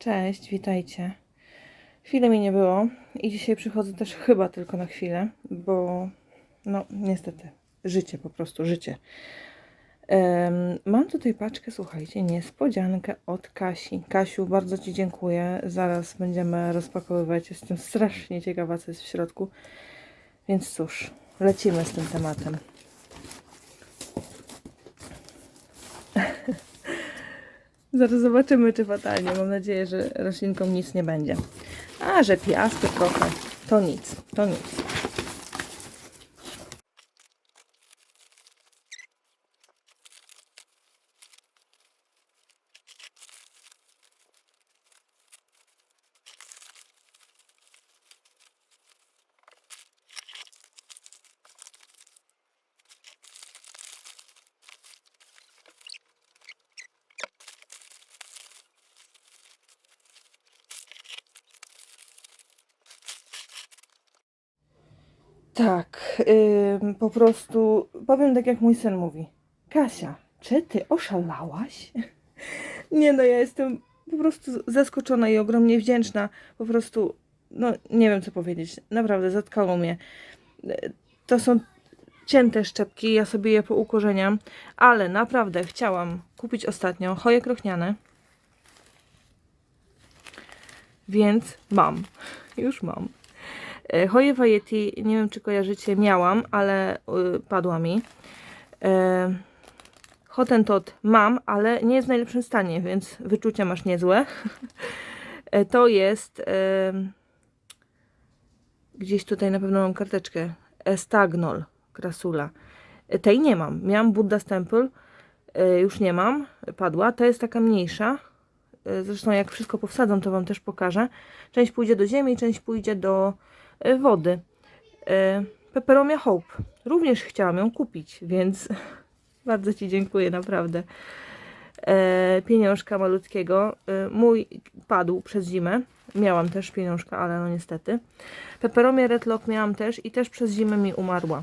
Cześć, witajcie. Chwilę mi nie było i dzisiaj przychodzę też chyba tylko na chwilę, bo no niestety, życie po prostu, życie. Em, mam tutaj paczkę, słuchajcie, niespodziankę od Kasi. Kasiu, bardzo Ci dziękuję. Zaraz będziemy rozpakowywać. Jestem strasznie ciekawa, co jest w środku. Więc cóż, lecimy z tym tematem. Zaraz zobaczymy, czy fatalnie. Mam nadzieję, że roślinkom nic nie będzie. A, że piasku trochę. To nic, to nic. Tak, ym, po prostu powiem tak, jak mój syn mówi. Kasia, czy ty oszalałaś? Nie no, ja jestem po prostu zaskoczona i ogromnie wdzięczna. Po prostu, no nie wiem co powiedzieć. Naprawdę zatkało mnie. To są cięte szczepki, ja sobie je poukorzeniam, ale naprawdę chciałam kupić ostatnio choje krochniane. Więc mam. Już mam. E, Hoje Vajeti, nie wiem czy kojarzycie, miałam, ale y, padła mi. E, Hottentot mam, ale nie jest w najlepszym stanie, więc wyczucia masz niezłe. E, to jest e, gdzieś tutaj na pewno mam karteczkę Estagnol Krasula. E, tej nie mam. Miałam Buddha Temple, e, już nie mam, padła. Ta jest taka mniejsza. E, Zresztą jak wszystko powsadzą, to Wam też pokażę. Część pójdzie do ziemi, część pójdzie do e, wody. E, Peperomia Hope. Również chciałam ją kupić, więc bardzo Ci dziękuję, naprawdę. E, pieniążka malutkiego. E, mój padł przez zimę. Miałam też pieniążka, ale no niestety. Peperomia Redlock miałam też i też przez zimę mi umarła.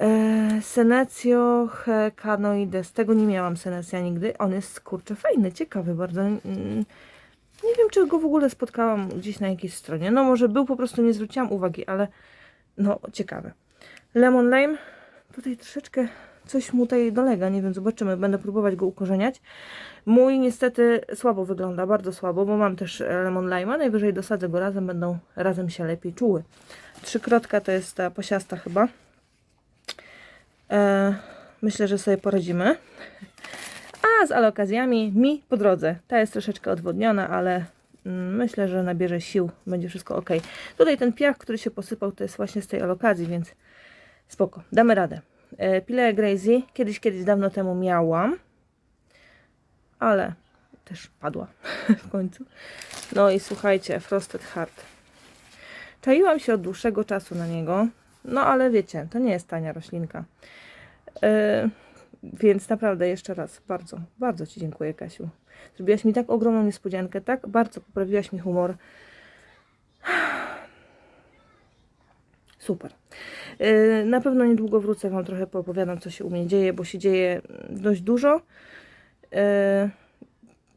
E, Senecio Hecanoides. Tego nie miałam Senecja nigdy. On jest kurczę fajny, ciekawy bardzo. Nie wiem, czy go w ogóle spotkałam gdzieś na jakiejś stronie. No może był, po prostu nie zwróciłam uwagi, ale no ciekawe. Lemon Lime. Tutaj troszeczkę coś mu tutaj dolega, nie wiem, zobaczymy. Będę próbować go ukorzeniać. Mój niestety słabo wygląda, bardzo słabo, bo mam też e, Lemon Lime'a. Najwyżej dosadzę go razem, będą razem się lepiej czuły. Trzykrotka to jest ta posiasta chyba. E, myślę, że sobie poradzimy. A z alokazjami mi po drodze. Ta jest troszeczkę odwodniona, ale mm, myślę, że nabierze sił. Będzie wszystko ok. Tutaj ten piach, który się posypał, to jest właśnie z tej alokazji, więc spoko. Damy radę. E, Pile Grazy. Kiedyś, kiedyś dawno temu miałam. Ale też padła w końcu. No i słuchajcie, Frosted Heart. Czaiłam się od dłuższego czasu na niego. No ale wiecie, to nie jest tania roślinka. E, więc naprawdę jeszcze raz bardzo, bardzo Ci dziękuję, Kasiu. Zrobiłaś mi tak ogromną niespodziankę, tak bardzo poprawiłaś mi humor. Super. E, Na pewno niedługo wrócę Wam trochę poopowiadam, co się u mnie dzieje, bo się dzieje dość dużo. E,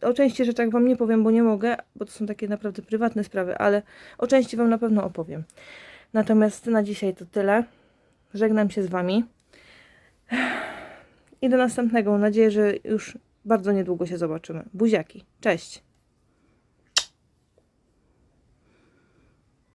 O części rzeczach Wam nie powiem, bo nie mogę, bo to są takie naprawdę prywatne sprawy, ale o części Wam na pewno opowiem. Natomiast na dzisiaj to tyle. Żegnam się z Wami. I do następnego. Mam nadzieję, że już bardzo niedługo się zobaczymy. Buziaki. Cześć.